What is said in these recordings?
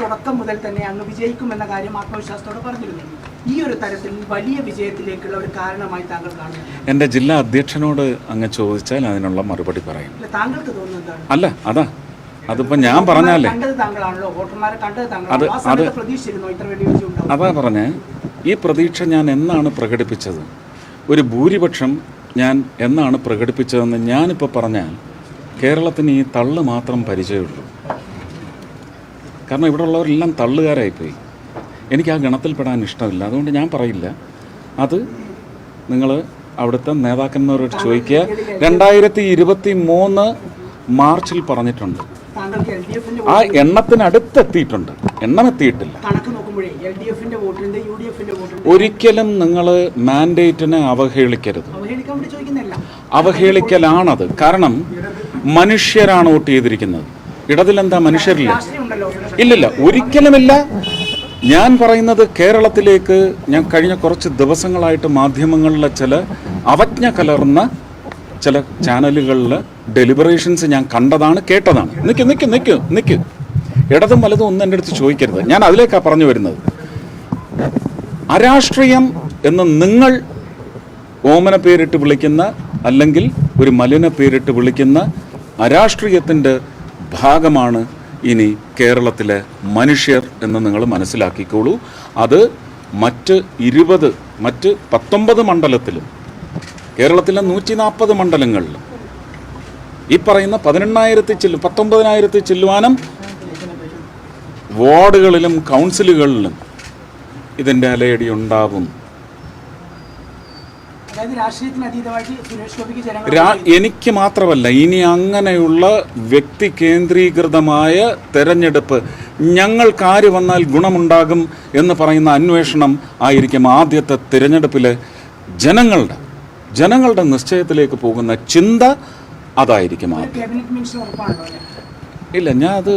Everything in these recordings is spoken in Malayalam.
തുടക്കം മുതൽ തന്നെ അങ്ങ് വിജയിക്കുമെന്ന കാര്യം ആത്മവിശ്വാസത്തോടെ പറഞ്ഞിരുന്നു. ഈ ഒരു തരത്തിൽ വലിയ വിജയത്തിലേക്കുള്ള ഒരു കാരണമായി താങ്കൾ കാണുന്നു. എന്റെ ജില്ലാ അധ്യക്ഷനോട് അങ്ങ് ചോദിച്ചാൽ അതിനുള്ള മറുപടി പറയും. താങ്കൾക്ക് തോന്നുന്നത് അല്ല അതാ. അതിപ്പോൾ ഞാൻ പറഞ്ഞാലേ അത് അതാ പറഞ്ഞ. ഈ പ്രതീക്ഷ ഞാൻ എന്നാണ് പ്രകടിപ്പിച്ചത്? ഒരു ഭൂരിപക്ഷം ഞാൻ എന്നാണ് പ്രകടിപ്പിച്ചതെന്ന് ഞാനിപ്പോൾ പറഞ്ഞാൽ കേരളത്തിന് ഈ തള്ളു മാത്രം പരിചയമുള്ളൂ. കാരണം ഇവിടെ ഉള്ളവരെല്ലാം തള്ളുകാരായിപ്പോയി. എനിക്ക് ആ ഗണത്തിൽപ്പെടാൻ ഇഷ്ടമില്ല. അതുകൊണ്ട് ഞാൻ പറയില്ല. അത് നിങ്ങൾ അവിടുത്തെ നേതാക്കന്മാരോട് ചോദിക്കുക. രണ്ടായിരത്തി ഇരുപത്തി മൂന്ന് മാർച്ചിൽ പറഞ്ഞിട്ടുണ്ട് ആ എണ്ണത്തിനടുത്തെത്തിയിട്ടുണ്ട്. എണ്ണം എത്തിയിട്ടില്ല ഒരിക്കലും നിങ്ങൾ മാൻഡേറ്റിനെ അവഹേളിക്കരുത്. അവഹേളിക്കലാണത്. കാരണം മനുഷ്യരാണ് വോട്ട് ചെയ്തിരിക്കുന്നത്. ഇടതിലെന്താ മനുഷ്യരില്ല? ഇല്ലില്ല ഒരിക്കലുമില്ല. ഞാൻ പറയുന്നത് കേരളത്തിലേക്ക് ഞാൻ കഴിഞ്ഞ കുറച്ച് ദിവസങ്ങളായിട്ട് മാധ്യമങ്ങളിലെ ചില അവജ്ഞ കലർന്ന ചില ചാനലുകളിൽ ഡെലിബറേഷൻസ് ഞാൻ കണ്ടതാണ് കേട്ടതാണ്. നിൽക്ക് നിൽക്ക് നിൽക്ക് നിൽക്ക് ഇടതും വലതും ഒന്നും എന്റെ അടുത്ത് ചോദിക്കരുത്. ഞാൻ അതിലേക്കാണ് പറഞ്ഞു വരുന്നത്. അരാഷ്ട്രീയം എന്ന് നിങ്ങൾ ഓമന പേരിട്ട് വിളിക്കുന്ന അല്ലെങ്കിൽ ഒരു മലിന പേരിട്ട് വിളിക്കുന്ന അരാഷ്ട്രീയത്തിന്റെ ഭാഗമാണ് ഇനി കേരളത്തിലെ മനുഷ്യർ എന്ന് നിങ്ങൾ മനസ്സിലാക്കിക്കോളൂ. അത് മറ്റ് ഇരുപത് മറ്റ് പത്തൊമ്പത് മണ്ഡലത്തിലും കേരളത്തിലെ നൂറ്റി നാൽപ്പത് മണ്ഡലങ്ങളിലും. ഈ പറയുന്ന പതിനെണ്ണായിരത്തി ചില്ലു പത്തൊമ്പതിനായിരത്തി ചെല്ലുവാനും വാർഡുകളിലും കൗൺസിലുകളിലും ഇതിന്റെ അലയടി ഉണ്ടാവും. എനിക്ക് മാത്രമല്ല ഇനി അങ്ങനെയുള്ള വ്യക്തി കേന്ദ്രീകൃതമായ തെരഞ്ഞെടുപ്പ് ഞങ്ങൾക്ക് ആര് വന്നാൽ ഗുണമുണ്ടാകും എന്ന് പറയുന്ന അന്വേഷണം ആയിരിക്കും ആദ്യത്തെ തിരഞ്ഞെടുപ്പിലെ ജനങ്ങളുടെ ജനങ്ങളുടെ നിശ്ചയത്തിലേക്ക് പോകുന്ന ചിന്ത അതായിരിക്കും? ഇല്ല ഞാൻ അത്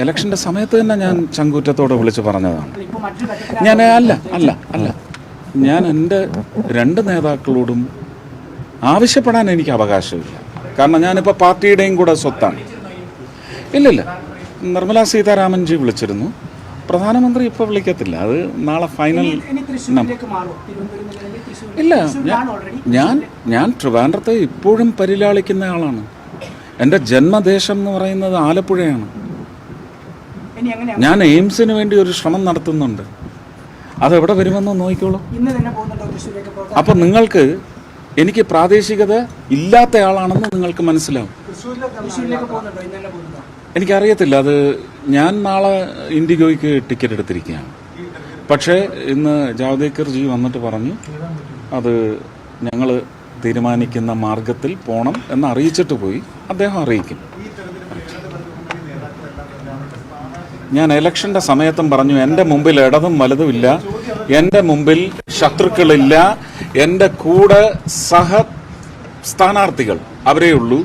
ഇലക്ഷന്റെ സമയത്ത് തന്നെ ഞാൻ ചങ്കൂറ്റത്തോടെ വിളിച്ച് പറഞ്ഞതാണ്. ഞാൻ അല്ല അല്ല അല്ല. ഞാൻ എന്റെ രണ്ട് നേതാക്കളോടും ആവശ്യപ്പെടാൻ എനിക്ക് അവകാശമില്ല. കാരണം ഞാനിപ്പോൾ പാർട്ടിയുടെയും കൂടെ സ്വത്താണ്. ഇല്ലില്ല. നിർമ്മലാ സീതാരാമൻജി വിളിച്ചിരുന്നു. പ്രധാനമന്ത്രി ഇപ്പോൾ വിളിക്കത്തില്ല. അത് നാളെ ഫൈനൽ ഇല്ല. ഞാൻ ഞാൻ ട്രിവാൻഡ്രത്തെ ഇപ്പോഴും പരിലാളിക്കുന്ന ആളാണ്. എന്റെ ജന്മദേശം എന്ന് പറയുന്നത് ആലപ്പുഴയാണ്. ഞാൻ എയിംസിന് വേണ്ടി ഒരു ശ്രമം നടത്തുന്നുണ്ട്. അതെവിടെ വരുമെന്ന് നോക്കിക്കോളൂ. അപ്പം നിങ്ങൾക്ക് എനിക്ക് പ്രാദേശികത ഇല്ലാത്ത ആളാണെന്ന് നിങ്ങൾക്ക് മനസ്സിലാവും. എനിക്കറിയത്തില്ല. അത് ഞാൻ നാളെ ഇൻഡിഗോയ്ക്ക് ടിക്കറ്റ് എടുത്തിരിക്കുകയാണ്. പക്ഷേ ഇന്ന് ജാവ്ദേക്കർ ജി വന്നിട്ട് പറഞ്ഞു അത് ഞങ്ങൾ തീരുമാനിക്കുന്ന മാർഗത്തിൽ പോകണം എന്ന് അറിയിച്ചിട്ട് പോയി. അദ്ദേഹം അറിയിക്കും ഞാൻ ഇലക്ഷന്റെ സമയത്തും പറഞ്ഞു എന്റെ മുമ്പിൽ ഇടതും വലതും ഇല്ല എന്റെ മുമ്പിൽ ശത്രുക്കളില്ല എന്റെ കൂടെ സഹ സ്ഥാനാർത്ഥികൾ അവരേ ഉള്ളൂ.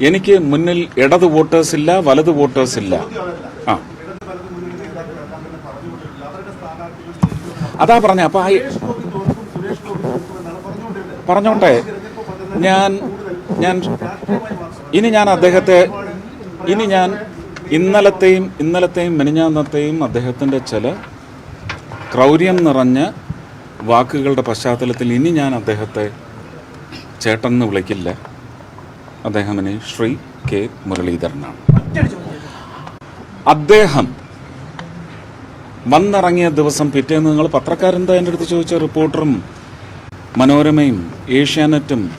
എനിക്ക് മുന്നിൽ ഇടത് വോട്ടേഴ്സ് ഇല്ല വലത് വോട്ടേഴ്സ് ഇല്ല. ആ. അതാ പറഞ്ഞ അപ്പൊ പറഞ്ഞോട്ടെ. ഞാൻ ഞാൻ ഇനി ഞാൻ അദ്ദേഹത്തെ ഇനി ഞാൻ ഇന്നലത്തെയും ഇന്നലത്തെയും മെനിഞ്ഞാന്നത്തെയും അദ്ദേഹത്തിന്റെ ചില ക്രൗര്യം നിറഞ്ഞ വാക്കുകളുടെ പശ്ചാത്തലത്തിൽ ഇനി ഞാൻ അദ്ദേഹത്തെ ചേട്ടൻ എന്ന് വിളിക്കില്ല. അദ്ദേഹം ഇനി ശ്രീ കെ മുരളീധരനാണ്. അദ്ദേഹം വന്നിറങ്ങിയ ദിവസം പിറ്റേന്ന് നിങ്ങൾ പത്രക്കാരെന്താ എന്റെ അടുത്ത് ചോദിച്ച റിപ്പോർട്ടറും മനോരമയും ഏഷ്യാനെറ്റും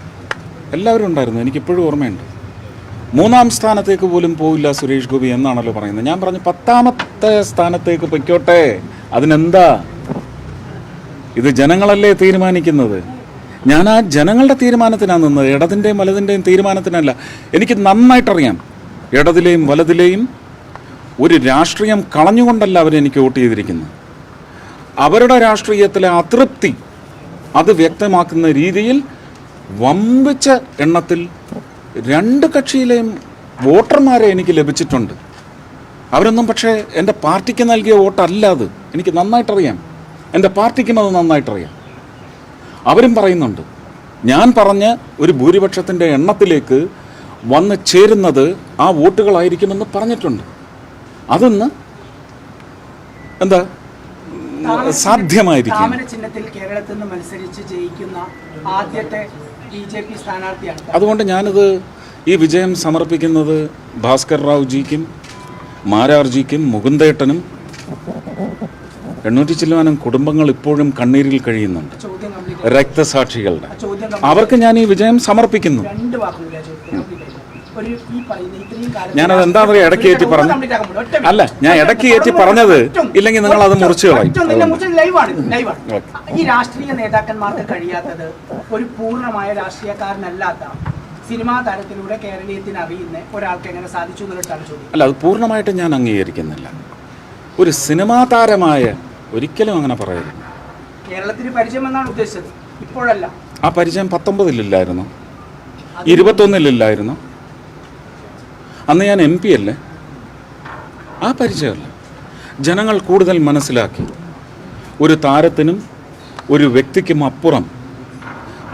എല്ലാവരും ഉണ്ടായിരുന്നു. എനിക്കിപ്പോഴും ഓർമ്മയുണ്ട്. മൂന്നാം സ്ഥാനത്തേക്ക് പോലും പോവില്ല സുരേഷ് ഗോപി എന്നാണല്ലോ പറയുന്നത്. ഞാൻ പറഞ്ഞു പത്താമത്തെ സ്ഥാനത്തേക്ക് പൊയ്ക്കോട്ടെ. അതിനെന്താ? ഇത് ജനങ്ങളല്ലേ തീരുമാനിക്കുന്നത്? ഞാൻ ആ ജനങ്ങളുടെ തീരുമാനത്തിനാണ് നിന്നത്. ഇടതിന്റെയും വലതിന്റെയും തീരുമാനത്തിനല്ല. എനിക്ക് നന്നായിട്ടറിയാം. ഇടതിലെയും വലതിലെയും ഒരു രാഷ്ട്രീയം കളഞ്ഞുകൊണ്ടല്ല അവരെനിക്ക് വോട്ട് ചെയ്തിരിക്കുന്നത്. അവരുടെ രാഷ്ട്രീയത്തിലെ അതൃപ്തി അത് വ്യക്തമാക്കുന്ന രീതിയിൽ വമ്പിച്ച എണ്ണത്തിൽ രണ്ട് കക്ഷിയിലെയും വോട്ടർമാരെ എനിക്ക് ലഭിച്ചിട്ടുണ്ട്. അവരൊന്നും പക്ഷേ എന്റെ പാർട്ടിക്ക് നൽകിയ വോട്ടല്ല അത്. എനിക്ക് നന്നായിട്ടറിയാം. എന്റെ പാർട്ടിക്കും അത് നന്നായിട്ടറിയാം. അവരും പറയുന്നുണ്ട് ഞാൻ പറഞ്ഞ് ഒരു ഭൂരിപക്ഷത്തിന്റെ എണ്ണത്തിലേക്ക് വന്ന് ചേരുന്നത് ആ വോട്ടുകളായിരിക്കുമെന്ന് പറഞ്ഞിട്ടുണ്ട്. അതൊന്ന് എന്താ സാധ്യമായിരിക്കും. ചിഹ്നത്തിൽ കേരളത്തിൽ നിന്ന് മത്സരിച്ച് ജയിക്കുന്ന ആദ്യത്തെ അതുകൊണ്ട് ഞാനിത് ഈ വിജയം സമർപ്പിക്കുന്നത് ഭാസ്കർ റാവു ജിക്കും മാരാർജിക്കും മുകുന്ദേട്ടനും എണ്ണൂറ്റി ചില്ലുവാനും കുടുംബങ്ങൾ ഇപ്പോഴും കണ്ണീരിൽ കഴിയുന്നുണ്ട്. രക്തസാക്ഷികളുടെ. അവർക്ക് ഞാൻ ഈ വിജയം സമർപ്പിക്കുന്നു രണ്ട് വാക്കുകളില്ല ചോദ്യം complete ആയില്ല. ഒരു ഈ പറയുന്ന ഇത്രയും കാലം ഞാനത് എന്താണെന്ന് പറയുക ഇടയ്ക്ക് കയറ്റി പറഞ്ഞു. അല്ല ഞാൻ ഇടയ്ക്ക് കയറ്റി പറഞ്ഞത് ഇല്ലെങ്കിൽ നിങ്ങൾ അത് മുറിച്ച് കളയും. ഈ രാഷ്ട്രീയ നേതാക്കന്മാർക്ക് കഴിയാത്തത് ഒരു പൂർണമായ രാഷ്ട്രീയക്കാരനല്ലാത്ത സിനിമാ താരത്തിലൂടെ കേരളീയത്തിന് അറിയുന്ന ഒരാൾക്ക് എങ്ങനെ സാധിച്ചു എന്നുള്ളതാണ് ചോദ്യം. അല്ല അത് പൂർണമായിട്ട് ഞാൻ അംഗീകരിക്കുന്നില്ല. ഒരു സിനിമാ താരമായ ഒരിക്കലും അങ്ങനെ പറയരുത്. കേരളത്തിന് പരിചയം എന്നാണ് ഉദ്ദേശിച്ചത്. ഇപ്പോഴല്ല. ആ പരിചയം പത്തൊമ്പതിലില്ലായിരുന്നു ഇരുപത്തൊന്നിലില്ലായിരുന്നു അന്ന് ഞാൻ എം പി അല്ലേ? ആ പരിചയമല്ല. ജനങ്ങൾ കൂടുതൽ മനസ്സിലാക്കി. ഒരു താരത്തിനും ഒരു വ്യക്തിക്കും അപ്പുറം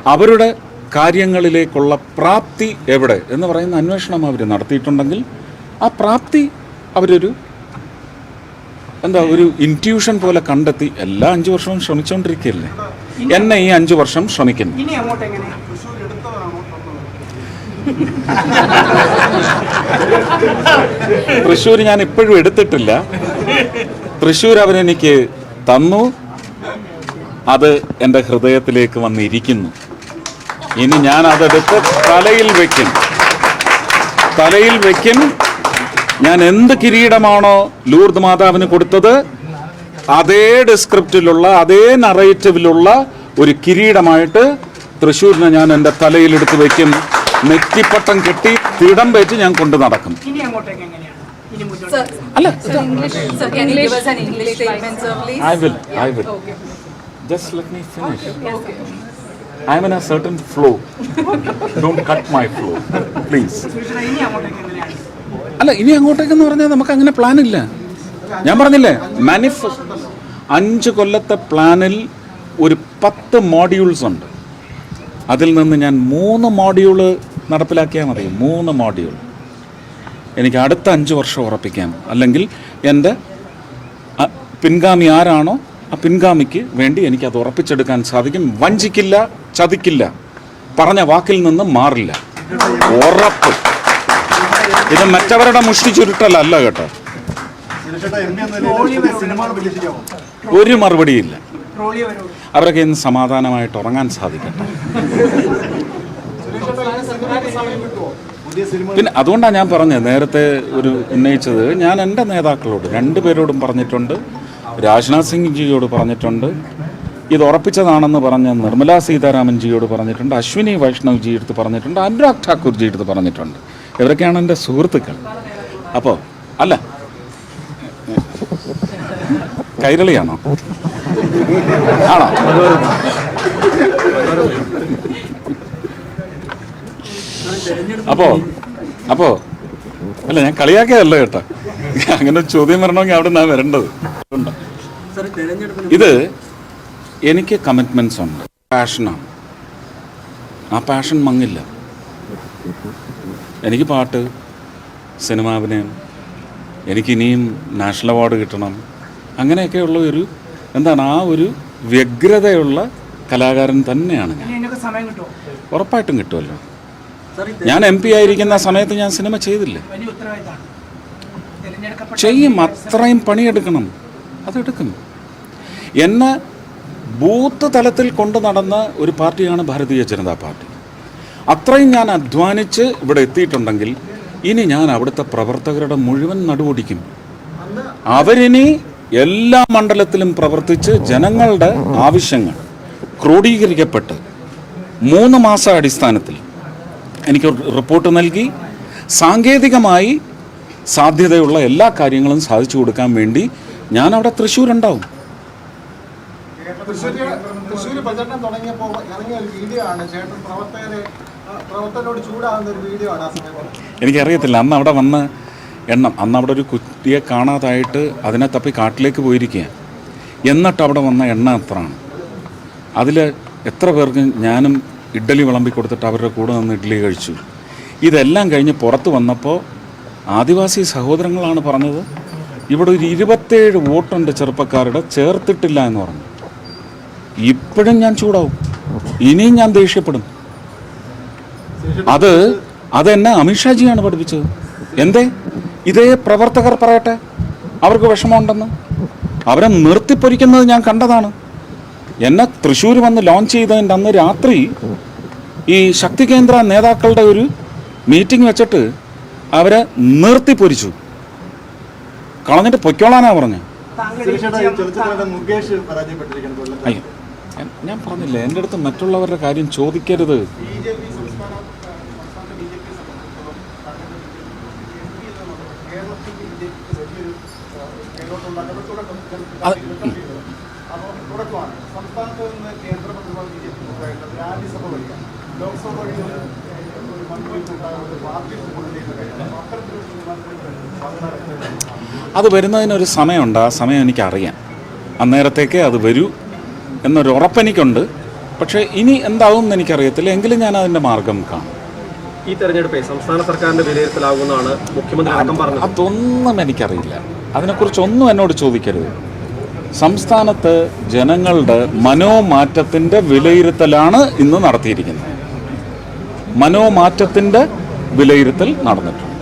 അവരുടെ കാര്യങ്ങളിലേക്കുള്ള പ്രാപ്തി എവിടെ എന്ന് പറയുന്ന അന്വേഷണം അവർ നടത്തിയിട്ടുണ്ടെങ്കിൽ ആ പ്രാപ്തി അവരൊരു എന്താ ഒരു ഇന്റ്യൂഷൻ പോലെ കണ്ടെത്തി എല്ലാ അഞ്ചു വർഷവും ശ്രമിച്ചുകൊണ്ടിരിക്കുകയല്ലേ എന്നെ ഈ അഞ്ചു വർഷം ശ്രമിക്കുന്നു. തൃശ്ശൂർ ഞാൻ ഇപ്പോഴും എടുത്തിട്ടില്ല. തൃശ്ശൂർ അവരെനിക്ക് തന്നു. അത് എന്റെ ഹൃദയത്തിലേക്ക് വന്നിരിക്കുന്നു. ഇനി ഞാൻ അതെടുത്ത് തലയിൽ വെക്കും. തലയിൽ വെക്കും. ഞാൻ എന്ത് കിരീടമാണോ ലൂർദ് മാതാവിന് കൊടുത്തത് അതേ ഡിസ്ക്രിപ്റ്റിലുള്ള അതേ നറേറ്റീവിലുള്ള ഒരു കിരീടമായിട്ട് തൃശ്ശൂരിനെ ഞാൻ എന്റെ തലയിലെടുത്ത് വെക്കും. നെറ്റിപ്പട്ടം കെട്ടി തിടം വെച്ച് ഞാൻ കൊണ്ടു നടക്കും അല്ല I statement, sir, please? I will, I will. Okay. Just let me finish. Okay. I'm in a certain flow. Don't cut my flow, please. Suresh ഇനി അങ്ങോട്ടേക്ക് എന്ന് അല്ല പറഞ്ഞാൽ നമുക്ക് അങ്ങനെ പ്ലാൻ ഇല്ല ഞാൻ പറഞ്ഞില്ലേ മാനിഫെസ്റ്റ് അഞ്ച് കൊല്ലത്തെ പ്ലാനിൽ ഒരു പത്ത് മോഡ്യൂൾസ് ഉണ്ട് അതിൽ നിന്ന് ഞാൻ മൂന്ന് മോഡ്യൂൾ നടപ്പിലാക്കിയാൽ മതി. മൂന്ന് മോഡ്യൂൾ എനിക്ക് അടുത്ത അഞ്ച് വർഷം ഉറപ്പിക്കാം. അല്ലെങ്കിൽ എന്റെ പിൻഗാമി ആരാണോ ആ പിൻഗാമിക്ക് വേണ്ടി എനിക്ക് അത് ഉറപ്പിച്ചെടുക്കാൻ സാധിക്കും. വഞ്ചിക്കില്ല ചതിക്കില്ല. പറഞ്ഞ വാക്കിൽ നിന്ന് മാറില്ല. ഉറപ്പ്. ഇത് മറ്റവരുടെ മുഷ്ടി ചുരുട്ടലല്ല കേട്ടോ. ഒരു മറുപടിയില്ല. അവരൊക്കെ ഇന്ന് സമാധാനമായിട്ട് ഉറങ്ങാൻ സാധിക്കട്ടെ. പിന്നെ അതുകൊണ്ടാണ് ഞാൻ പറഞ്ഞത്. നേരത്തെ ഒരു ഉന്നയിച്ചത് ഞാൻ എന്റെ നേതാക്കളോട് രണ്ടുപേരോടും പറഞ്ഞിട്ടുണ്ട്. രാജ്നാഥ് സിംഗ് ജിയോട് പറഞ്ഞിട്ടുണ്ട്. ഇത് ഉറപ്പിച്ചതാണെന്ന് പറഞ്ഞ നിർമ്മലാ സീതാരാമൻ ജിയോട് പറഞ്ഞിട്ടുണ്ട്. അശ്വിനി വൈഷ്ണവ് ജി എടുത്ത് പറഞ്ഞിട്ടുണ്ട്. അനുരാഗ് ഠാക്കൂർ ജി എടുത്ത് പറഞ്ഞിട്ടുണ്ട്. ഇവരൊക്കെയാണ് എന്റെ സുഹൃത്തുക്കൾ. അപ്പോൾ അല്ല. കൈരളിയാണോ? ആണോ? അപ്പോ അപ്പോ അല്ല ഞാൻ കളിയാക്കിയതല്ല കേട്ടോ. അങ്ങനെ ചോദ്യം വരണമെങ്കിൽ അവിടെ നിന്നാണ് വരേണ്ടത്. ഇത് എനിക്ക് കമ്മിറ്റ്മെന്റ്സ് ഉണ്ട്. പാഷനാണ് ആ പാഷൻ മങ്ങില്ല. എനിക്ക് പാട്ട് സിനിമാഭിനയം എനിക്കിനിയും നാഷണൽ അവാർഡ് കിട്ടണം. അങ്ങനെയൊക്കെയുള്ള ഒരു എന്താണ് ആ ഒരു വ്യഗ്രതയുള്ള കലാകാരൻ തന്നെയാണ് ഞാൻ. ഉറപ്പായിട്ടും കിട്ടുമല്ലോ. ഞാൻ എം പി ആയിരിക്കുന്ന സമയത്ത് ഞാൻ സിനിമ ചെയ്തില്ലേ? ചെയ്യും അത്രയും പണിയെടുക്കണം. അതെടുക്കും എന്നെ ബൂത്ത് തലത്തിൽ കൊണ്ടു നടന്ന ഒരു പാർട്ടിയാണ് ഭാരതീയ ജനതാ പാർട്ടി. അത്രയും ഞാൻ അധ്വാനിച്ച് ഇവിടെ എത്തിയിട്ടുണ്ടെങ്കിൽ ഇനി ഞാൻ അവിടുത്തെ പ്രവർത്തകരുടെ മുഴുവൻ നടുവൊടിക്കും. അവരിനി എല്ലാ മണ്ഡലത്തിലും പ്രവർത്തിച്ച് ജനങ്ങളുടെ ആവശ്യങ്ങൾ ക്രോഡീകരിക്കപ്പെട്ട് മൂന്ന് മാസ അടിസ്ഥാനത്തിൽ എനിക്ക് റിപ്പോർട്ട് നൽകി. സാങ്കേതികമായി സാധ്യതയുള്ള എല്ലാ കാര്യങ്ങളും സാധിച്ചു കൊടുക്കാൻ വേണ്ടി ഞാൻ അവിടെ തൃശ്ശൂരുണ്ടാവും ഉണ്ടാവും പ്രചരണം തുടങ്ങിയപ്പോൾ ഇറങ്ങിയ ഒരു വീഡിയോ ആണ്. ചേട്ടൻ പ്രവർത്തകരെ ആ, പ്രവർത്തകരോട് ചൂടാകുന്ന ഒരു വീഡിയോ ആണ് ആ സമയത്ത് എനിക്കറിയത്തില്ല. അന്ന് അവിടെ വന്ന് എണ്ണം അന്ന് അവിടെ ഒരു കുട്ടിയെ കാണാതായിട്ട് അതിനെ തപ്പി കാട്ടിലേക്ക് പോയിരിക്കുക എന്നിട്ട് അവിടെ വന്ന എണ്ണ എത്രയാണ് അതിൽ എത്ര പേർക്ക് ഞാനും ഇഡ്ഡലി വിളമ്പി കൊടുത്തിട്ട് അവരുടെ കൂടെ നിന്ന് ഇഡ്ഡലി കഴിച്ചു. ഇതെല്ലാം കഴിഞ്ഞ് പുറത്ത് വന്നപ്പോൾ ആദിവാസി സഹോദരങ്ങളാണ് പറഞ്ഞത് ഇവിടെ ഒരു ഇരുപത്തേഴ് വോട്ടുണ്ട് ചെറുപ്പക്കാരുടെ ചേർത്തിട്ടില്ല എന്ന് പറഞ്ഞു. ഇപ്പോഴും ഞാൻ ചൂടാവും. ഇനിയും ഞാൻ ദേഷ്യപ്പെടും. അത് അതെന്നെ അമിത്ഷാജിയാണ് പഠിപ്പിച്ചത്. എന്തേ? ഇതേ പ്രവർത്തകർ പറയട്ടെ. അവർക്ക് വിഷമമുണ്ടെന്ന്. അവരെ നിർത്തിപ്പൊരിക്കുന്നത് ഞാൻ കണ്ടതാണ്. എന്നെ തൃശ്ശൂർ വന്ന് ലോഞ്ച് ചെയ്തതിന്റെ അന്ന് രാത്രി ഈ ശക്തി കേന്ദ്ര നേതാക്കളുടെ ഒരു മീറ്റിംഗ് വെച്ചിട്ട് അവരെ നിർത്തി പൊരിച്ചു. കളഞ്ഞിട്ട് പൊയ്ക്കോളാനാ പറഞ്ഞു. ഞാൻ- പറഞ്ഞില്ല എന്റെ അടുത്ത് മറ്റുള്ളവരുടെ കാര്യം ചോദിക്കരുത്. അത് അപ്പോൾ തുടക്കമാണ്. സംസ്ഥാനത്ത് നിന്ന് കേന്ദ്രമന്ത്രിമാർ ബി ജെ പി ഉണ്ടായിരുന്നത് രാജ്യസഭ വഴിയാണ് ലോക്സഭ വഴി ഒരു ഒരു മന്ത്രി ഉണ്ടാകുന്നത് പാർട്ടി ചെയ്യുന്ന കാര്യം അപ്പോൾ അത്തരത്തിലൊരു തീരുമാനത്തിൽ അത് വരുന്നതിനൊരു സമയമുണ്ട്. ആ സമയം എനിക്കറിയാം. അന്നേരത്തേക്ക് അത് വരൂ എന്നൊരു ഉറപ്പെനിക്കുണ്ട്. പക്ഷേ ഇനി എന്താവും എന്ന് എനിക്കറിയത്തില്ല. എങ്കിലും ഞാൻ അതിന്റെ മാർഗം കാണും. ഈ തെരഞ്ഞെടുപ്പേ സംസ്ഥാന സർക്കാരിന്റെ വിലയിരുത്തലാകുമെന്നാണ് മുഖ്യമന്ത്രി അടക്കം പറഞ്ഞത്. അതൊന്നും എനിക്കറിയില്ല. അതിനെക്കുറിച്ചൊന്നും എന്നോട് ചോദിക്കരുത്. സംസ്ഥാനത്ത് ജനങ്ങളുടെ മനോമാറ്റത്തിന്റെ വിലയിരുത്തലാണ് ഇന്ന് നടത്തിയിരിക്കുന്നത്. മനോമാറ്റത്തിന്റെ വിലയിരുത്തൽ നടന്നിട്ടുണ്ട്.